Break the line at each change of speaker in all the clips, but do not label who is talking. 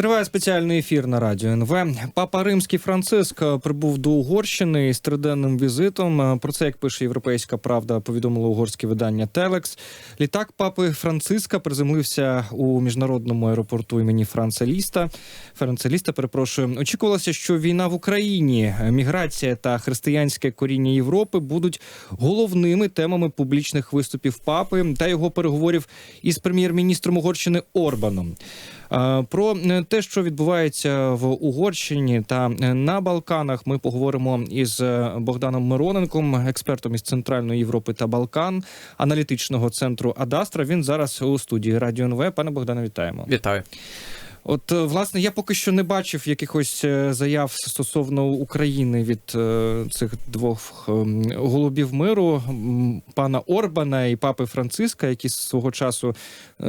Триває спеціальний ефір на радіо НВ. Папа Римський Франциск е, прибув до Угорщини з триденним візитом. Е, Про це, як пише Європейська Правда, повідомило угорське видання Телекс. Літак папи Франциска приземлився у міжнародному аеропорту імені Франца Ліста. Франца Ліста, перепрошую. Очікувалося, що війна в Україні, е, міграція та християнське коріння Європи будуть головними темами публічних виступів папи та його переговорів із прем'єр-міністром Угорщини Орбаном. Е, Про е, те, що відбувається в Угорщині та е, на Балканах, ми поговоримо із Богданом Мироненком, експертом із Центральної Європи та Балкан, аналітичного центру Адастра. Він зараз у студії Радіо НВ. Пане Богдане, вітаємо.
Вітаю.
От, е, власне, я поки що не бачив якихось е, заяв стосовно України від е, цих двох ем, голубів миру, пана Орбана і папи Франциска, які свого часу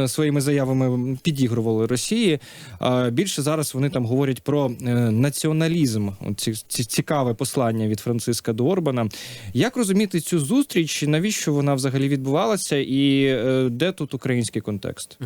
своїми заявами підігрували Росії. Більше зараз вони там говорять про націоналізм. Ці, ці цікаве послання від Франциска до Орбана. Як розуміти цю зустріч? Навіщо вона взагалі відбувалася, і де тут український контекст?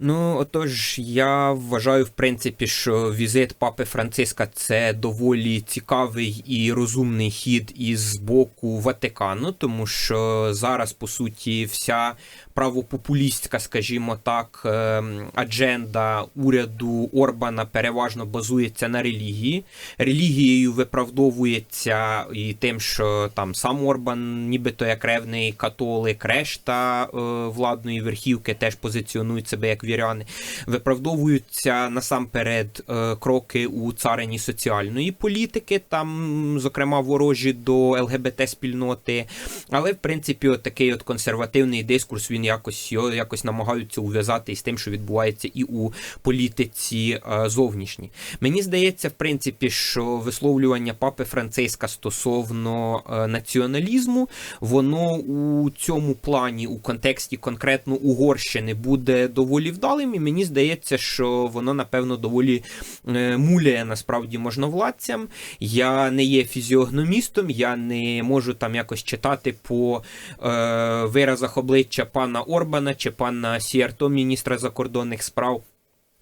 Ну, отож, я вважаю, в принципі, що візит папи Франциска це доволі цікавий і розумний хід із боку Ватикану, тому що зараз, по суті, вся правопопулістська, скажімо так, ем, адженда уряду Орбана переважно базується на релігії. Релігією виправдовується і тим, що там сам Орбан, нібито як ревний католик, решта е, владної верхівки теж позиціонують себе як віряни. Виправдовуються насамперед е, кроки у царині соціальної політики, там, зокрема, ворожі до ЛГБТ спільноти. Але в принципі, от такий от консервативний дискурс він якось якось намагаються ув'язати із тим, що відбувається і у політиці е, зовнішній. Мені здається, в принципі, що висловлювання папи Франциска стосовно е, націоналізму, воно у цьому плані, у контексті конкретно Угорщини, буде доволі вдалим. І мені здається, що воно напевно доволі е, муляє насправді можновладцям. Я не є фізіогномістом, я не можу там якось читати по е, виразах обличчя пана Орбана чи пана Сіарто, міністра закордонних справ.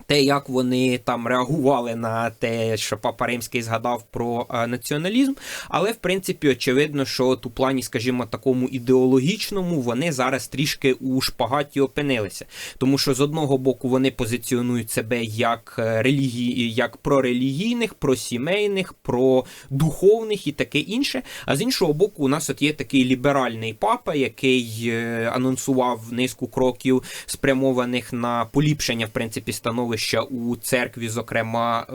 Те, як вони там реагували на те, що Папа Римський згадав про е, націоналізм, але в принципі очевидно, що от у плані, скажімо, такому ідеологічному вони зараз трішки у шпагаті опинилися. Тому що з одного боку вони позиціонують себе як е, релігії, як прорелігійних, просімейних, продуховних і таке інше. А з іншого боку, у нас от є такий ліберальний папа, який е, анонсував низку кроків, спрямованих на поліпшення в принципі становища у церкві, зокрема,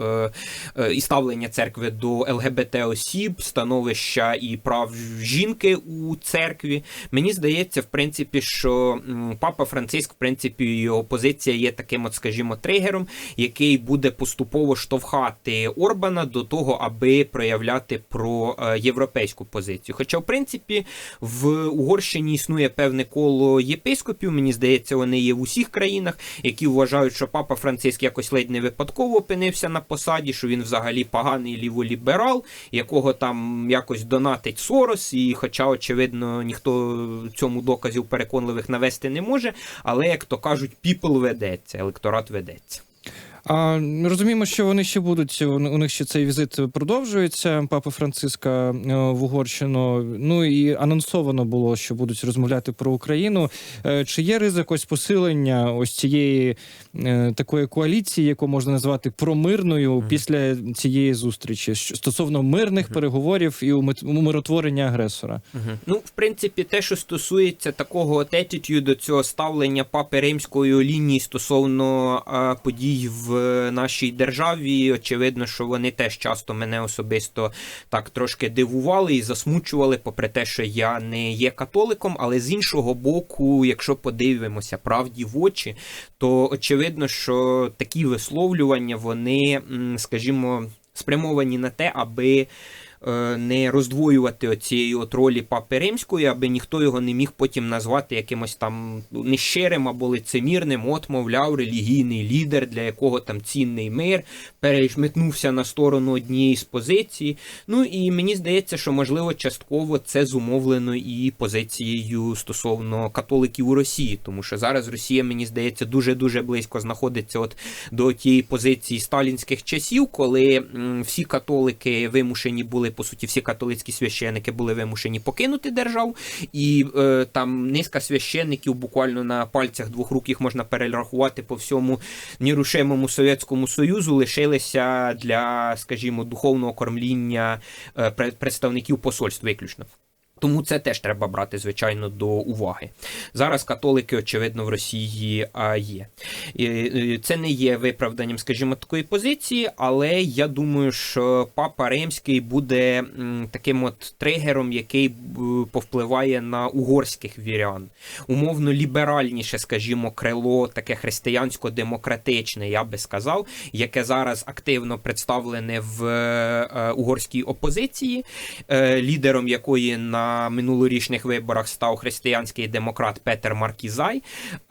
е, е, і ставлення церкви до ЛГБТ осіб, становища і прав жінки у церкві. Мені здається, в принципі, що папа Франциск, в принципі, його позиція є таким, от, скажімо, тригером, який буде поступово штовхати Орбана до того, аби проявляти про е, європейську позицію. Хоча, в принципі, в Угорщині існує певне коло єпископів. Мені здається, вони є в усіх країнах, які вважають, що папа Франциск якось ледь не випадково опинився на посаді, що він взагалі поганий ліволіберал, якого там якось донатить Сорос, і хоча, очевидно, ніхто цьому доказів переконливих навести не може, але, як то кажуть, піпл ведеться, електорат ведеться.
А розуміємо, що вони ще будуть. У у них ще цей візит продовжується. Папи Франциска е, в Угорщину. Ну і анонсовано було, що будуть розмовляти про Україну. Е, Чи є ризик ось посилення ось цієї е, такої коаліції, яку можна назвати промирною
Мгм.
після цієї зустрічі стосовно мирних
Мгм.
переговорів і умиротворення агресора?
Угу. Ну, в принципі, те, що стосується такого от attitude, цього ставлення папи римської лінії стосовно а, подій в нашій державі, очевидно, що вони теж часто мене особисто так трошки дивували і засмучували, попри те, що я не є католиком, але з іншого боку, якщо подивимося правді в очі, то очевидно, що такі висловлювання, вони, скажімо, спрямовані на те, аби не роздвоювати оцієї от ролі папи римської, аби ніхто його не міг потім назвати якимось там ну, нещирим або лицемірним, от, мовляв, релігійний лідер, для якого там цінний мир, перешмитнувся на сторону однієї з позицій. Ну і мені здається, що можливо частково це зумовлено і позицією стосовно католиків у Росії, тому що зараз Росія, мені здається, дуже дуже близько знаходиться от до тієї позиції сталінських часів, коли всі католики вимушені були, по суті, всі католицькі священики були вимушені покинути державу, і е, там низка священників буквально на пальцях двох рук їх можна перерахувати по всьому нерушимому Совєтському Союзу, лишилися для, скажімо, духовного кормління е, представників посольств виключно. Тому це теж треба брати, звичайно, до уваги. Зараз католики, очевидно, в Росії є. Е, Це не є виправданням, скажімо, такої позиції, але я думаю, що папа римський буде таким от тригером, який б, повпливає на угорських вірян. Умовно ліберальніше, скажімо, крило, таке християнсько-демократичне, я би сказав, яке зараз активно представлене в е, угорській опозиції, е, лідером якої на минулорічних виборах став християнський демократ Петер Маркізай.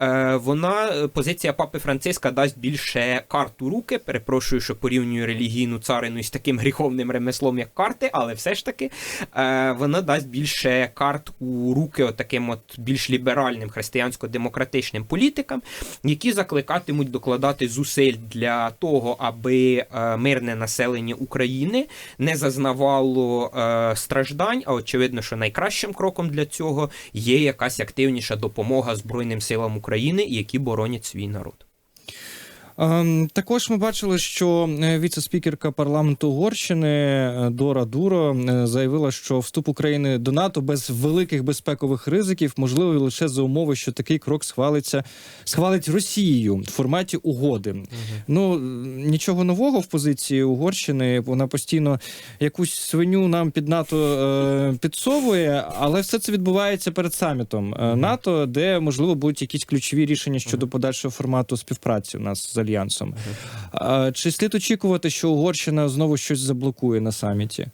Е, Вона е, позиція папи Франциска дасть більше карт у руки. Перепрошую, що порівнюю релігійну царину із таким гріховним ремеслом, як карти, але все ж таки е, вона дасть більше карт у руки отаким от більш ліберальним християнсько-демократичним політикам, які закликатимуть докладати зусиль для того, аби мирне населення України не зазнавало страждань. А очевидно, що найкращим кроком для цього є якась активніша допомога Збройним силам України, які боронять свій народ.
Ем, Також ми бачили, що е, віце-спікерка парламенту Угорщини е, Дора Дуро е, заявила, що вступ України до НАТО без великих безпекових ризиків можливий лише за умови, що такий крок схвалиться схвалить Росією в форматі угоди. Ну нічого нового в позиції Угорщини. Вона постійно якусь свиню нам під НАТО е, підсовує, але все це відбувається перед самітом НАТО, де можливо будуть якісь ключові рішення щодо подальшого формату співпраці у нас з альянсом. А, Чи слід очікувати, що Угорщина знову щось заблокує на саміті?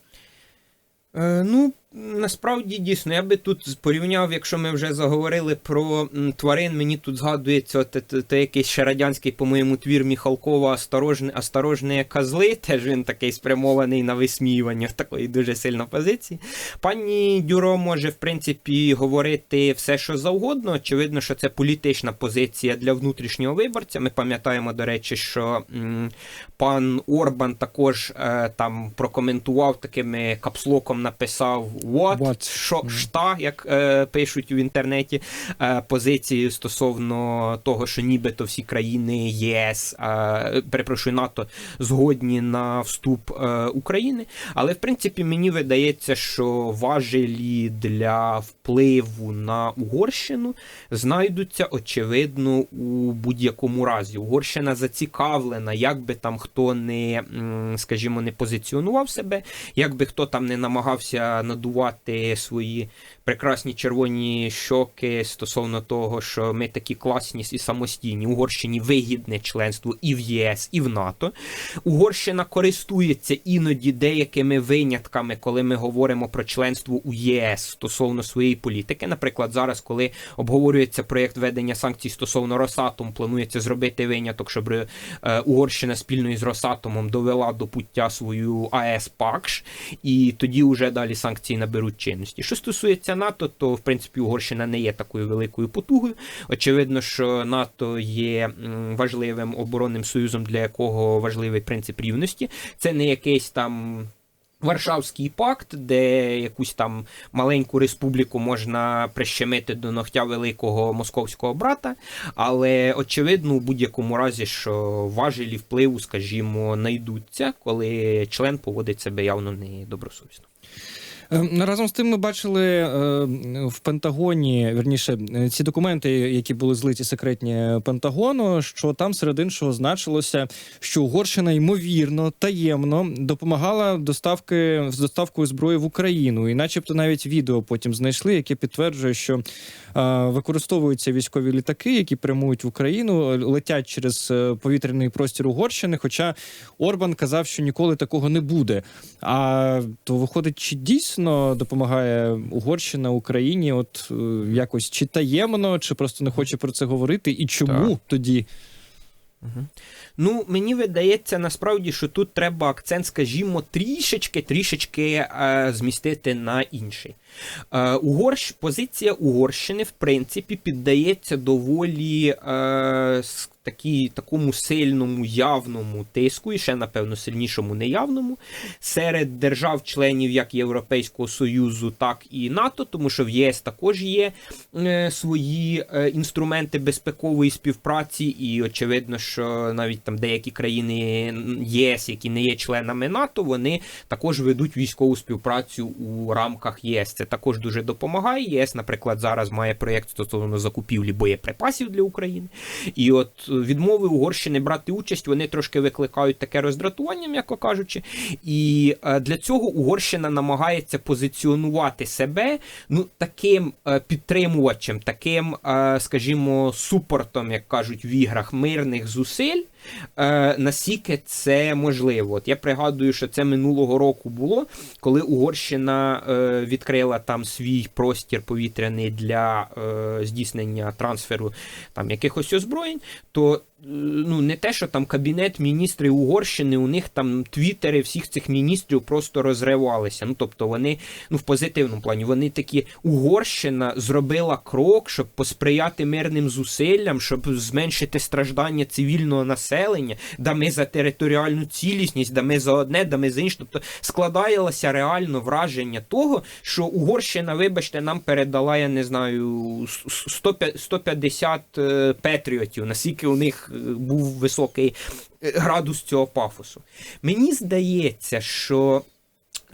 Е, ну, насправді дійсно, я би тут порівняв, якщо ми вже заговорили про тварин, мені тут згадується те, те, те якийсь ще радянський, по-моєму, твір Міхалкова «Осторожне, «Осторожне козли. Теж він такий спрямований на висміювання такої дуже сильно позиції. Пані Дюро може, в принципі, говорити все, що завгодно. Очевидно, що це політична позиція для внутрішнього виборця. Ми пам'ятаємо, до речі, що м, пан Орбан також е, там прокоментував такими капслоком, написав what,
What.
що шта, як е, пишуть в інтернеті, е, позиції стосовно того, що нібито всі країни ЄС, е, перепрошую, НАТО згодні на вступ е, України. Але в принципі мені видається, що важелі для впливу на Угорщину знайдуться очевидно у будь-якому разі. Угорщина зацікавлена, як би там хто не, скажімо, не позиціонував себе, як би хто там не намагався надувати свої прекрасні червоні щоки стосовно того, що ми такі класні і самостійні. Угорщині вигідне членство і в ЄС, і в НАТО. Угорщина користується іноді деякими винятками, коли ми говоримо про членство у ЄС стосовно своєї політики. Наприклад, зараз, коли обговорюється проєкт ведення санкцій стосовно Росатом, планується зробити виняток, щоб е, Угорщина спільно із Росатомом довела до пуття свою АЕС ПАКШ, і тоді вже далі санкції наберуть чинності. Що стосується НАТО, то в принципі Угорщина не є такою великою потугою. Очевидно, що НАТО є важливим оборонним союзом, для якого важливий принцип рівності. Це не якийсь там. Варшавський пакт, де якусь там маленьку республіку можна прищемити до ногтя великого московського брата, але очевидно, у будь-якому разі, що важелі впливу, скажімо, знайдуться, коли член поводить себе явно недобросовісно.
Е, Разом з тим ми бачили е, в Пентагоні, вірніше, е, ці документи, які були злиті секретні Пентагону, що там серед іншого значилося, що Угорщина ймовірно таємно допомагала доставки з доставкою зброї в Україну, і, начебто, навіть відео потім знайшли, яке підтверджує, що е, використовуються військові літаки, які прямують в Україну, летять через повітряний простір Угорщини. Хоча Орбан казав, що ніколи такого не буде. А то виходить, чи дійсно допомагає Угорщина Україні? От е, якось чи таємно, чи просто не хоче про це говорити? І чому
Так.
тоді?
Ну, мені видається насправді, що тут треба акцент, скажімо, трішечки, трішечки е, змістити на інший. Е, Угорщ, позиція Угорщини, в принципі, піддається доволі е, такі, такому сильному явному тиску, і ще, напевно, сильнішому неявному, серед держав-членів як Європейського Союзу, так і НАТО, тому що в ЄС також є е, свої е, інструменти безпекової співпраці, і очевидно, що навіть там деякі країни ЄС, які не є членами НАТО, вони також ведуть військову співпрацю у рамках ЄС. Це також дуже допомагає. ЄС, наприклад, зараз має проєкт стосовно закупівлі боєприпасів для України. І от відмови Угорщини брати участь, вони трошки викликають таке роздратування, м'яко кажучи. І е, для цього Угорщина намагається позиціонувати себе ну таким е, підтримувачем, таким, е, скажімо, супортом, як кажуть в іграх, мирних зусиль. Е, наскільки це можливо. От я пригадую, що це минулого року було, коли Угорщина е, відкрила там свій простір повітряний для е, здійснення трансферу там якихось озброєнь, то ну не те, що там кабінет міністрів Угорщини, у них там твіттери всіх цих міністрів просто розривалися. Ну тобто вони ну в позитивному плані вони такі Угорщина зробила крок, щоб посприяти мирним зусиллям, щоб зменшити страждання цивільного населення, да ми за територіальну цілісність, да ми за одне, да ми за інше. Тобто складалося реально враження того, що Угорщина, вибачте, нам передала, я не знаю, 100 150 е, патріотів, наскільки у них е, був високий градус цього пафосу. Мені здається, що.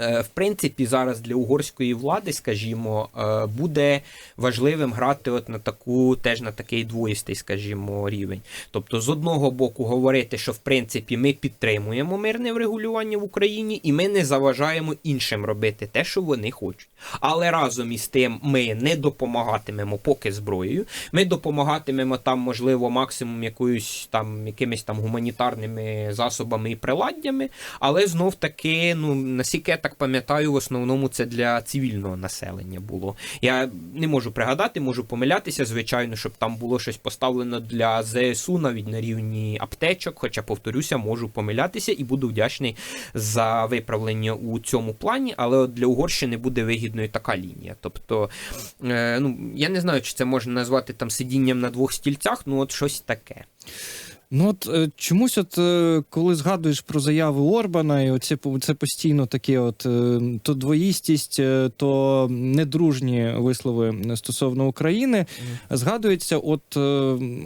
Е, В принципі, зараз для угорської влади, скажімо, е, буде важливим грати от на таку, теж на такий двоїстий, скажімо, рівень. Тобто, з одного боку, говорити, що в принципі ми підтримуємо мирне врегулювання в Україні, і ми не заважаємо іншим робити те, що вони хочуть. Але разом із тим ми не допомагатимемо поки зброєю. Ми допомагатимемо там, можливо, максимум якоюсь там якимись там гуманітарними засобами і приладдями. Але знов таки, ну наскільки я так пам'ятаю, в основному це для цивільного населення було. Я не можу пригадати, можу помилятися, звичайно, щоб там було щось поставлено для ЗСУ навіть на рівні аптечок. Хоча, повторюся, можу помилятися і буду вдячний за виправлення у цьому плані. Але для Угорщини буде вигідною така лінія. Тобто, е, ну я не знаю, чи це можна назвати там сидінням на двох стільцях, ну от щось таке.
Ну от е, чомусь, от е, коли згадуєш про заяви Орбана, і оце це постійно таке, от е, то двоїстість, е, то недружні вислови стосовно України, згадується, от е,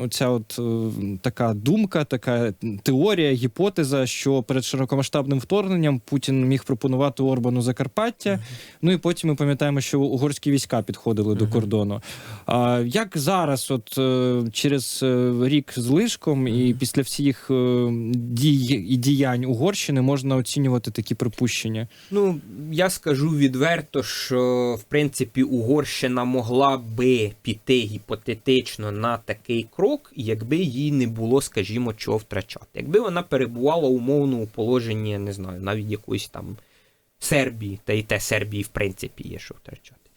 оця от е, така думка, така теорія, гіпотеза, що перед широкомасштабним вторгненням Путін міг пропонувати Орбану Закарпаття. Ну і потім ми пам'ятаємо, що угорські війська підходили до кордону. А як зараз, от е, через рік з лишком, і після всіх е, дій і діянь Угорщини можна оцінювати такі припущення?
Ну, я скажу відверто, що в принципі Угорщина могла би піти гіпотетично на такий крок, якби їй не було, скажімо, чого втрачати. Якби вона перебувала умовно у положенні, не знаю, навіть якоїсь там Сербії, та й те Сербії, в принципі, є що втрачати.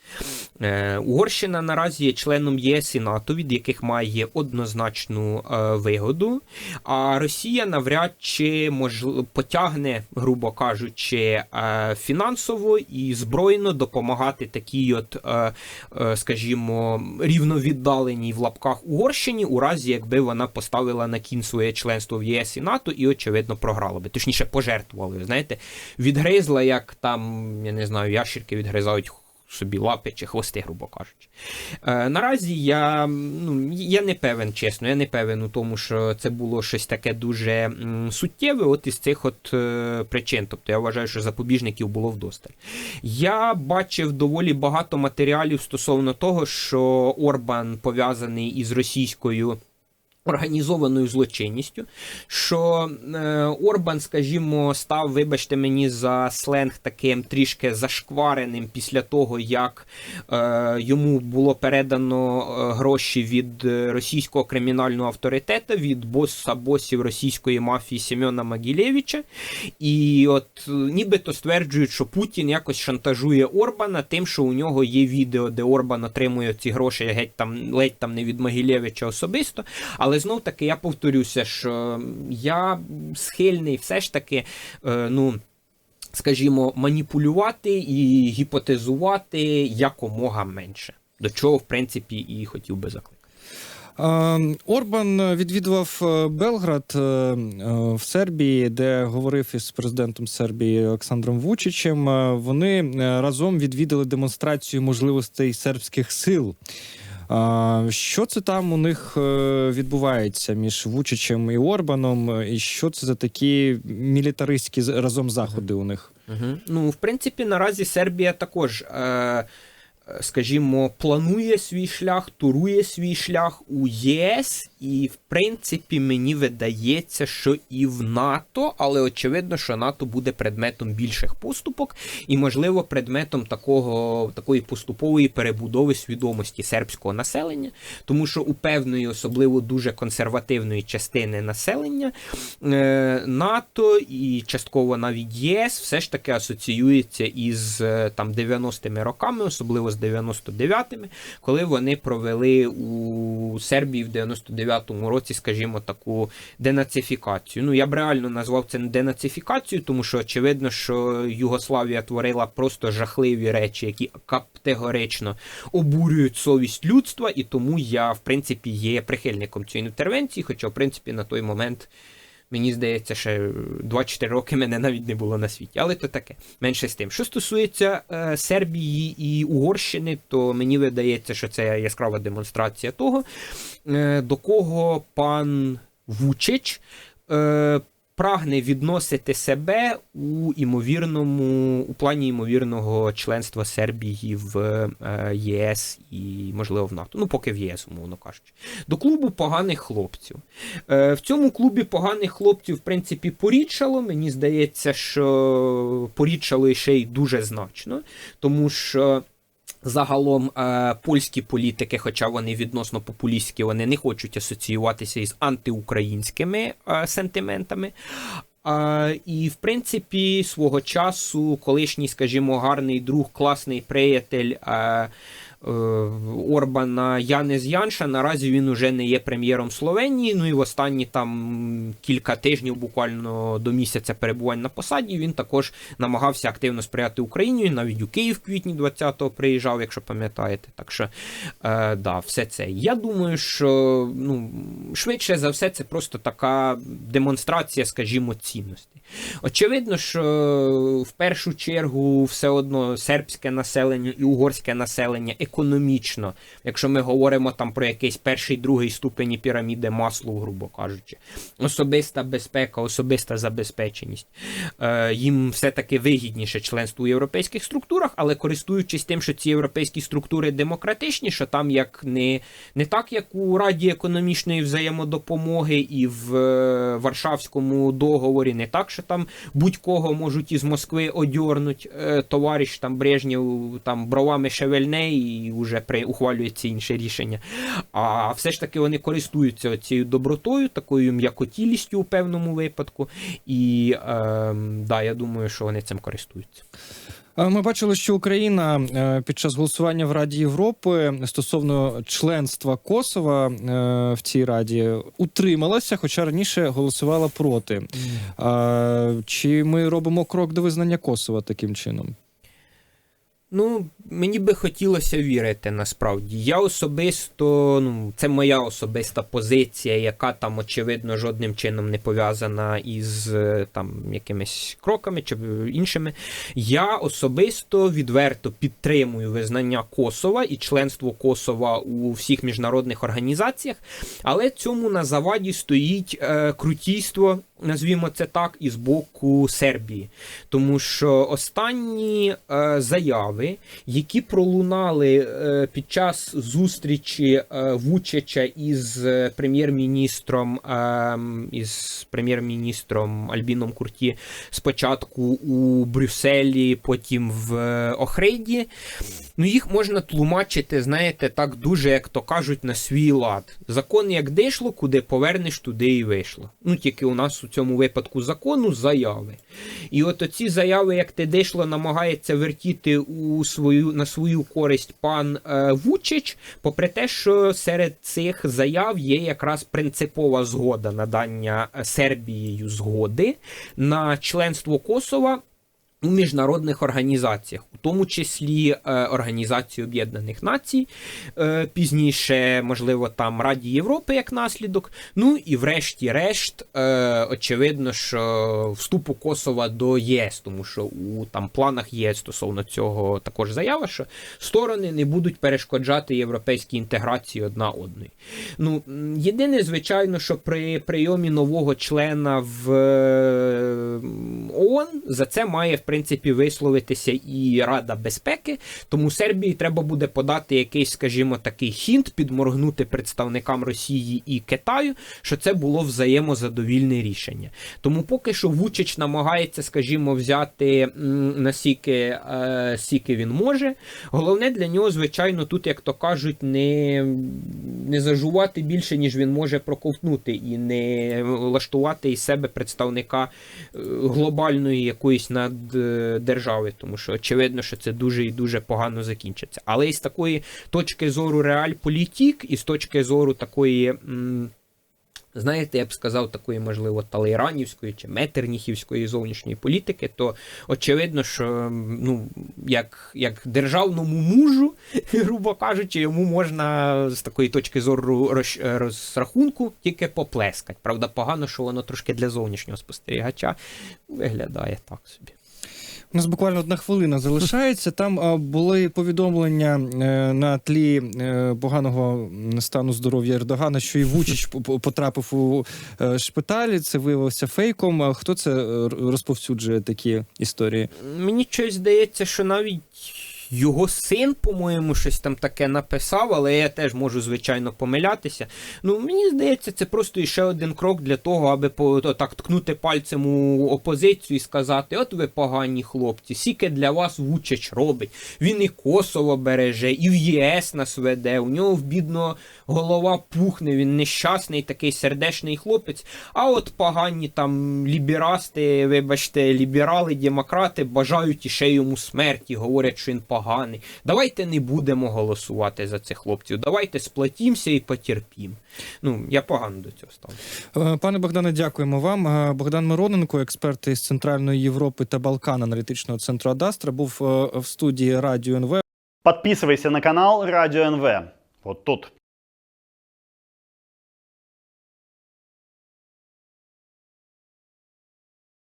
Е, Угорщина наразі є членом ЄС і НАТО, від яких має однозначну е, вигоду. А Росія навряд чи можливо потягне, грубо кажучи, е, фінансово і збройно допомагати такій, от, скажімо, рівновіддаленій в лапках Угорщині, у разі якби вона поставила на кін своє членство в ЄС і НАТО і, очевидно, програла би. Точніше, пожертвували. Знаєте, відгризла, як там, я не знаю, ящірки відгризають собі лапи чи хвости, грубо кажучи. Е, наразі я, ну, я не певен, чесно, я не певен у тому, що це було щось таке дуже м, суттєве, от із цих от е, причин. Тобто я вважаю, що запобіжників було вдосталь. Я бачив доволі багато матеріалів стосовно того, що Орбан пов'язаний із російською. Організованою злочинністю, що е, Орбан, скажімо, став, вибачте мені за сленг таким трішки зашквареним після того, як е, йому було передано е, гроші від е, російського кримінального авторитету, від боса босів російської мафії Семена Могилєвича. І от е, нібито стверджують, що Путін якось шантажує Орбана тим, що у нього є відео, де Орбан отримує ці гроші геть там ледь там не від Могилєвича особисто. Але знов таки я повторюся, що я схильний все ж таки, е, ну. Скажімо, маніпулювати і гіпотезувати якомога менше. До чого, в принципі, і хотів би закликати.
Е, Орбан відвідував е, Белград е, в Сербії, де говорив із президентом Сербії Олександром Вучичем. Вони разом відвідали демонстрацію можливостей сербських сил. Що це там у них е, відбувається між Вучичем і Орбаном? І що це за такі мілітаристські разом заходи у них?
Ну, в принципі, наразі Сербія також, е, скажімо, планує свій шлях, турує свій шлях у ЄС, і, в принципі, мені видається, що і в НАТО, але очевидно, що НАТО буде предметом більших поступок і, можливо, предметом такого, такої поступової перебудови свідомості сербського населення, тому що у певної, особливо дуже консервативної частини населення е, НАТО і частково навіть єС все ж таки асоціюється із е, там 90-ми роками, особливо з 99-ми, коли вони провели у Сербії в 99-му році, скажімо, таку денацифікацію. Ну я б реально назвав це денацифікацією, тому що очевидно, що Югославія творила просто жахливі речі, які категорично обурюють совість людства, і тому я, в принципі, є прихильником цієї інтервенції, хоча, в принципі, на той момент. Мені здається, ще 24 роки мене навіть не було на світі, але то таке менше з тим. Що стосується е, Сербії і Угорщини, то мені видається, що це яскрава демонстрація того, е, до кого пан Вучич е, прагне відносити себе у імовірному, у плані ймовірного членства Сербії в е, ЄС і, можливо, в НАТО. Ну, поки в ЄС, умовно кажучи. До клубу поганих хлопців. Е, В цьому клубі поганих хлопців, в принципі, порідшало. Мені здається, що порідшало і ще й дуже значно, тому що. Загалом е, польські політики, хоча вони відносно популістські, вони не хочуть асоціюватися із антиукраїнськими е, сентиментами. А, і, в принципі, свого часу колишній, скажімо, гарний друг, класний приятель е, е, Орбана Янес Янша. Наразі він уже не є прем'єром Словенії. Ну і в останні там кілька тижнів, буквально до місяця перебувань на посаді, він також намагався активно сприяти Україні. Навіть у Київ в квітні 20-го приїжджав, якщо пам'ятаєте. Так що, е, да, все це. Я думаю, що ну, швидше за все, це просто така демонстрація, скажімо, цінностей. Очевидно, що в першу чергу все одно сербське населення і угорське населення економічно, якщо ми говоримо там про якийсь перший, другий ступені піраміди маслу, грубо кажучи, особиста безпека, особиста забезпеченість, е, їм все-таки вигідніше членство у європейських структурах, але користуючись тим, що ці європейські структури демократичні, що там як не, не так, як у Раді економічної взаємодопомоги і в е, Варшавському договорі, не так, що там будь-кого можуть із Москви одірнуть. е, товариш там Брежнєв там бровами шевельне і вже ухвалюється інше рішення. А все ж таки вони користуються цією добротою, такою м'якотілістю у певному випадку. І е, да, я думаю, що вони цим користуються.
Е, Ми бачили, що Україна е, під час голосування в Раді Європи стосовно членства Косова е, в цій раді утрималася, хоча раніше голосувала проти. Чи ми робимо крок до визнання Косова таким чином?
Ну, мені би хотілося вірити насправді. Я особисто, ну, це моя особиста позиція, яка там, очевидно, жодним чином не пов'язана із е, там якимись кроками чи іншими. Я особисто відверто підтримую визнання Косова і членство Косова у всіх міжнародних організаціях, але цьому на заваді стоїть е, крутійство, назвімо це так, із боку Сербії. Тому що останні е, заяви, які пролунали е, під час зустрічі е, Вучича із е, прем'єр-міністром е, із прем'єр-міністром Альбіном Курті спочатку у Брюсселі, потім в е, Охриді. Ну, їх можна тлумачити, знаєте, так дуже, як то кажуть, на свій лад. Закон як дишло, куди повернеш, туди і вийшло. Ну, тільки у нас у цьому випадку закону заяви. І от оці заяви, як те дійшло, намагається вертіти у свою, на свою користь пан е, Вучич, попри те, що серед цих заяв є якраз принципова згода надання е, Сербією згоди на членство Косова у міжнародних організаціях, у тому числі е, Організації Об'єднаних Націй, е, пізніше, можливо, там Раді Європи як наслідок. Ну і врешті-решт, е, очевидно, що вступу Косова до єС, тому що у там планах ЄС стосовно цього також заява, що сторони не будуть перешкоджати європейській інтеграції одна одної. Ну, єдине, звичайно, що при прийомі нового члена в ООН за це має в принципі висловитися і Рада безпеки. Тому Сербії треба буде подати якийсь, скажімо, такий хінт, підморгнути представникам Росії і Китаю, що це було взаємозадовільне рішення. Тому поки що Вучич намагається, скажімо, взяти м, насіки, е, сіки він може. Головне для нього, звичайно, тут, як то кажуть, не, не зажувати більше, ніж він може проковтнути, і не влаштувати із себе представника е, глобальної якоїсь наддержави, тому що очевидно, що це дуже і дуже погано закінчиться. Але із такої точки зору реаль-політік, і з точки зору такої. Знаєте, я б сказав, такої, можливо, талейранівської чи метерніхівської зовнішньої політики, то очевидно, що ну, як, як державному мужу, грубо кажучи, йому можна з такої точки зору роз- розрахунку тільки поплескати. Правда, погано, що воно трошки для зовнішнього спостерігача виглядає так собі.
У нас буквально одна хвилина залишається. Там а, були повідомлення е, на тлі е, поганого стану здоров'я Ердогана, що і Вучич потрапив у е, шпиталі. Це виявилося фейком. А Хто це розповсюджує такі історії?
Мені щось здається, що навіть його син, по-моєму, щось там таке написав, але я теж можу, звичайно, помилятися. Ну, мені здається, це просто іще один крок для того, аби по, так ткнути пальцем у опозицію і сказати: от ви погані хлопці, сіки для вас Вучич робить. Він і Косово береже, і в ЄС нас веде. У нього в бідного голова пухне, він нещасний, такий сердечний хлопець. А от погані там ліберасти, вибачте, ліберали, демократи бажають іще йому смерті, говорять, що він поганий. Давайте не будемо голосувати за цих хлопців. Давайте сплатімося і потерпім. Ну, я погано до цього ставлю.
Е, Пане Богдане, дякуємо вам. Е, Богдан Мироненко, експерт із Центральної Європи та Балкан аналітичного центру Адастра, був е, в студії Радіо НВ.
Подписывайся на канал Радіо НВ. Вот тут.